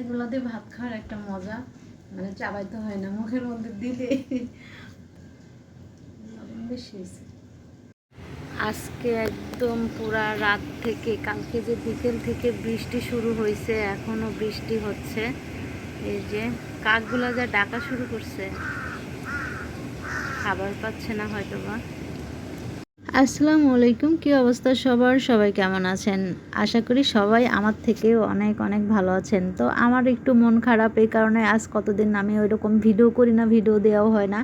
এগুলো দিয়ে ভাত খাওয়ার একটা মজা। মানে চাবাইতে হয় না, মুখের মধ্যে দিলে। আজকে একদম পুরা রাত থেকে, কালকে যে বিকেল থেকে বৃষ্টি শুরু হয়েছে, এখনও বৃষ্টি হচ্ছে। এই যে কাকগুলা যা ডাকা শুরু করছে, খাবার পাচ্ছে না হয়তো বা আসসালামু আলাইকুম, কি অবস্থা সবার? সবাই কেমন আছেন? আশা করি সবাই আমার থেকেও অনেক অনেক ভালো আছেন। তো আমার একটু মন খারাপ এই কারণে আজ কতদিন আমি ওই রকম ভিডিও করি না, ভিডিও দেওয়াও হয় না।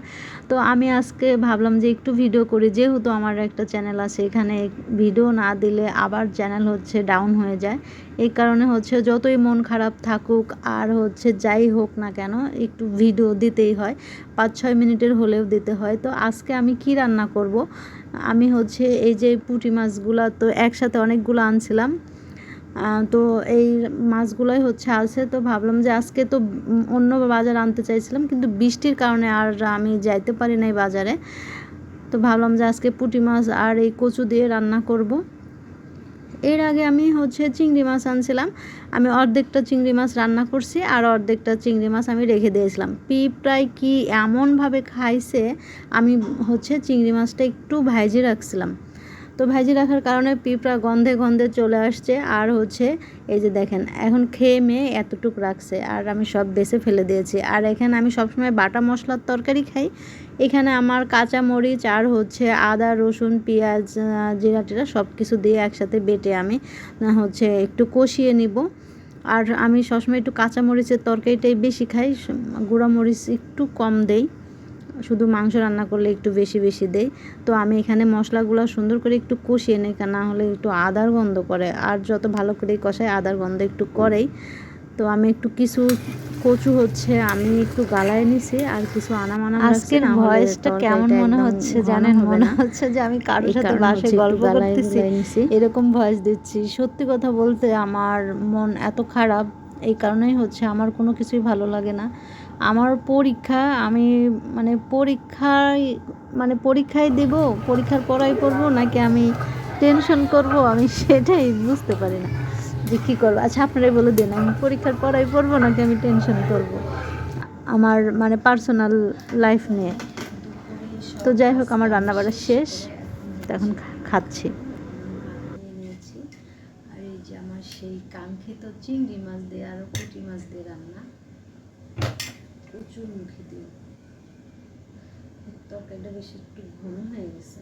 তো আমি আজকে ভাবলাম যে একটু ভিডিও করি, যেহেতু আমার একটা চ্যানেল আছে, এখানে ভিডিও না দিলে আবার চ্যানেল হচ্ছে ডাউন হয়ে যায়। এই কারণে হচ্ছে যতই মন খারাপ থাকুক আর হচ্ছে যাই হোক না কেন, একটু ভিডিও দিতেই হয়। পাঁচ, ছয় মিনিটের হলেও দিতে হয়। তো আজকে আমি কি রান্না করব? আমি হচ্ছে এই যে পুঁটি মাছগুলো তো একসাথে অনেকগুলো আনছিলাম। তো এই মাছগুলোই হচ্ছে আছে তো ভাবলাম যে আজকে তো অন্য বাজার আনতে চাইছিলাম, কিন্তু বৃষ্টির কারণে আর আমি যাইতে পারি নাই বাজারে। তো ভাবলাম যে আজকে পুঁটি মাছ আর এই কচু দিয়ে রান্না করব। এর আগে আমি হচ্ছে চিংড়ি মাছ আনছিলাম। আমি অর্ধেকটা চিংড়ি মাছ রান্না করছি আর অর্ধেকটা চিংড়ি মাছ আমি রেখে দিয়েছিলাম। পিঁপড়ায় কি এমনভাবে খাইছে, আমি হচ্ছে চিংড়ি মাছটা একটু ভাইজে রাখছিলাম। তো ভাইজে রাখার কারণে পিঁপড়া গন্ধে গন্ধে চলে আসছে আর হচ্ছে এই যে দেখেন, এখন খেয়ে মেয়ে এতটুক রাখছে আর আমি সব বেছে ফেলে দিয়েছি। আর এখানে আমি সবসময় বাটা মশলার তরকারি খাই এখানে আমার কাঁচা মরিচ আর হচ্ছে আদা, রসুন, পেঁয়াজ জিরা টিরা সব কিছু দিয়ে একসাথে বেটে আমি হচ্ছে একটু কষিয়ে নিব। আর আমি সবসময় একটু কাঁচা মরিচের তরকারিটাই বেশি খাই মরিচ একটু কম দেই, শুধু মাংস রান্না করলে একটু বেশি বেশি দেই। তো আমি এখানে মশলাগুলো সুন্দর করে একটু কষিয়ে নিই না হলে একটু আদার গন্ধ করে। আর যত ভালো করে কষাই, আদার গন্ধ একটু করেই। তো আমি একটু কিছু কচু হচ্ছে আমি একটু গালায় নিছি আর কিছু আনামানা আজকের ভয়েসটা কেমন মনে হচ্ছে জানেন? মনে হচ্ছে যে আমি কারোর সাথে বাসে গল্প করতেছি। এরকম ভয়েস দিচ্ছি। সত্যি কথা বলতে আমার মন এত খারাপ এই কারণেই হচ্ছে আমার কোনো কিছুই ভালো লাগে না। আমার পরীক্ষা আমি মানে পরীক্ষায় মানে পরীক্ষায় দেব পরীক্ষার পড়াই পড়ব নাকি আমি টেনশন করব আমি সেটাই বুঝতে পারি না। যে কী করব। আচ্ছা আপনারাই বলে দিন, আমি পরীক্ষার পড়াই পড়ব নাকি আমি টেনশন করব আমার মানে পার্সোনাল লাইফ নিয়ে। তো যাই হোক, আমার রান্না বাড়া শেষ এখন খাচ্ছি। নিয়েছি এই যে আমার সেই কাঙ্ক্ষিত চিংড়ি মাছ দিয়ে আরও পুঁটি মাছ দিয়ে রান্না। প্রচুর মুখে দিয়ে তরকারিটা বেশি একটু ঘন হয়ে গেছে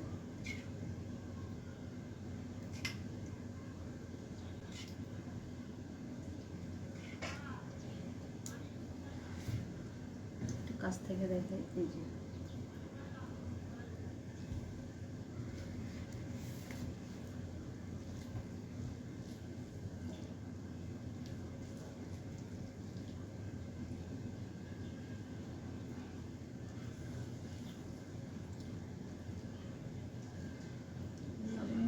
একটু কাছ থেকে দেখে এই যে।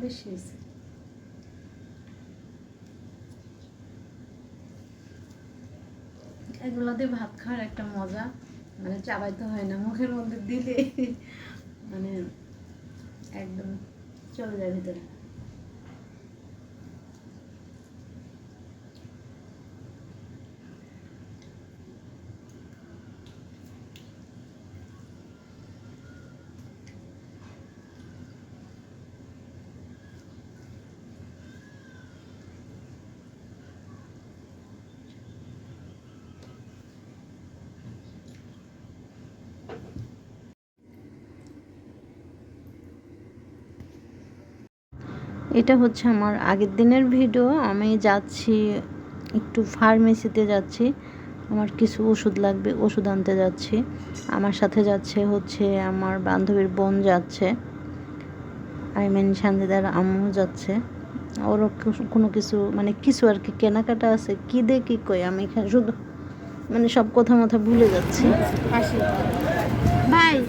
বেশি ভাত খাওয়ার একটা মজা। মানে চাবাইতে হয় না মুখের মধ্যে দিলে মানে একদম চলে যায় ভিতরে। এটা হচ্ছে আমার আগের দিনের ভিডিও। আমি যাচ্ছি, একটু ফার্মেসিতে যাচ্ছি। আমার কিছু ওষুধ লাগবে, ওষুধ আনতে যাচ্ছি। আমার সাথে যাচ্ছে হচ্ছে আমার বান্ধবীর বোন যাচ্ছে। আই মিন সান্দিদার আম্মু যাচ্ছে। কিছু- কোনো কিছু মানে কিছু আর কি, কেনাকাটা আছে, কী দে কী কই, আমি এখানে শুধু মানে সব কথা মথা ভুলে যাচ্ছি। ভাই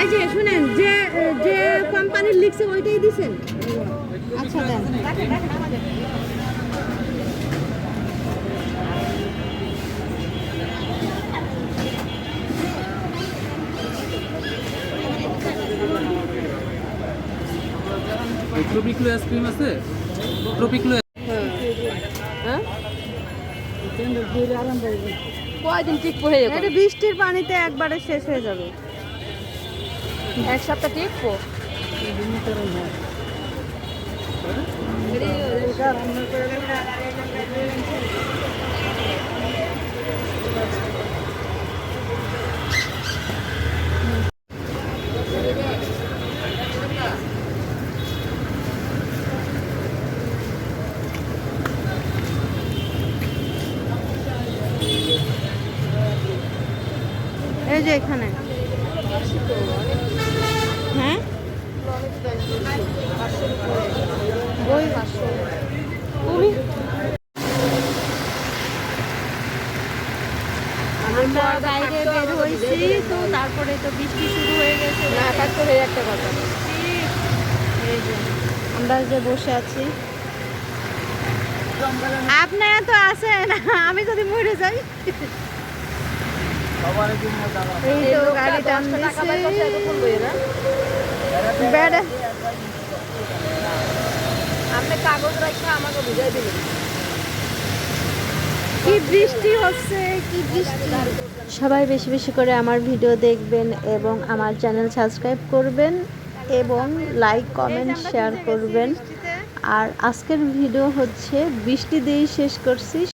এই যে শুনেন যে যে কোম্পানির লিখছে ওইটাই দিছেন? আচ্ছা দেন। ট্রপিক্লো আইসক্রিম আছে? ট্রপিক্লো কয়দিন টিকবো? হয়ে যাবে। এটা বৃষ্টির পানিতে একবারে শেষ হয়ে যাবে। এক সপ্তাহ টিকবো? এই যে এখানে। হ্যাঁ? বই তুমি? আমরা বাইরে বের হয়েছি তো তারপরে তো বৃষ্টি শুরু হয়ে গেছে। না থাকতে হয়ে একটা কথা। এই যে আমরা যে বসে আছি। আপনারা তো আছেন আমি যদি মরে যাই। এই তো গাড়ি টান বেড়ে। কাগজ রাখা আমাকে বুঝাই দিলেন কি বৃষ্টি হচ্ছে কি বৃষ্টি। সবাই বেশি বেশি করে আমার ভিডিও দেখবেন এবং আমার চ্যানেল সাবস্ক্রাইব করবেন এবং লাইক কমেন্ট শেয়ার করবেন। আর আজকের ভিডিও হচ্ছে বৃষ্টি দিয়েই শেষ করছি।